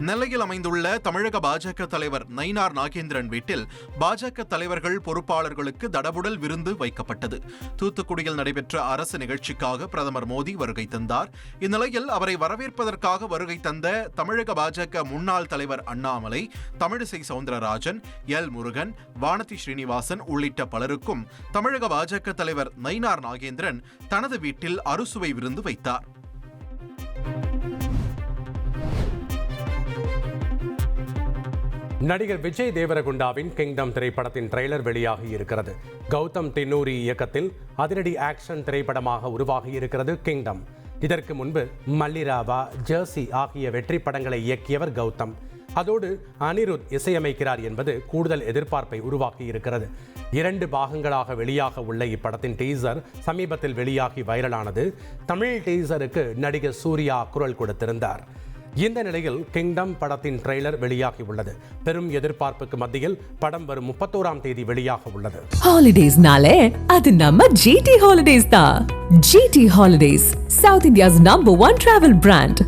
நெல்லையில் அமைந்துள்ள தமிழக பாஜக தலைவர் நயினார் நாகேந்திரன் வீட்டில் பாஜக தலைவர்கள் பொறுப்பாளர்களுக்கு தடபுடல் விருந்து வைக்கப்பட்டது. தூத்துக்குடியில் நடைபெற்ற அரசு நிகழ்ச்சிக்காக பிரதமர் மோடி வருகை தந்தார். இந்நிலையில் அவரை வரவேற்பதற்காக வருகை தந்த தமிழக பாஜக முன்னாள் தலைவர் அண்ணாமலை தமிழிசை சவுந்தரராஜன் எல் முருகன் வானதி ஸ்ரீனிவாசன் உள்ளிட்ட பலருக்கும் தமிழக பாஜக தலைவர் நயினார் நாகேந்திரன் தனது வீட்டில் அறுசுவை விருந்து வைத்தார். நடிகர் விஜய் தேவரகுண்டாவின் கிங்டம் திரைப்படத்தின் ட்ரெய்லர் வெளியாகி இருக்கிறது. கௌதம் தின்னூரி இயக்கத்தில் அதிரடி ஆக்ஷன் திரைப்படமாக உருவாகி இருக்கிறது கிங்டம். இதற்கு முன்பு மல்லிராவா ஜெர்சி ஆகிய வெற்றி படங்களை இயக்கியவர் கௌதம். அதோடு அனிருத் இசையமைக்கிறார் என்பது கூடுதல் எதிர்பார்ப்பை உருவாக்கி இருக்கிறது. இரண்டு பாகங்களாக வெளியாக உள்ள இப்படத்தின் டீசர் சமீபத்தில் வெளியாகி வைரலானது. தமிழ் டீசருக்கு நடிகர் சூர்யா குரல் கொடுத்திருந்தார். இந்த நிலையில் கிங்டம் படத்தின் ட்ரெய்லர் வெளியாகி உள்ளது பெரும் எதிர்பார்ப்புக்கு மத்தியில் படம் வரும் முப்பத்தோராம் தேதி வெளியாக உள்ளது. ஹாலிடேஸ்னாலே அது நம்ம ஜிடி ஹாலிடேஸ் தான். GT Holidays South India's number one travel brand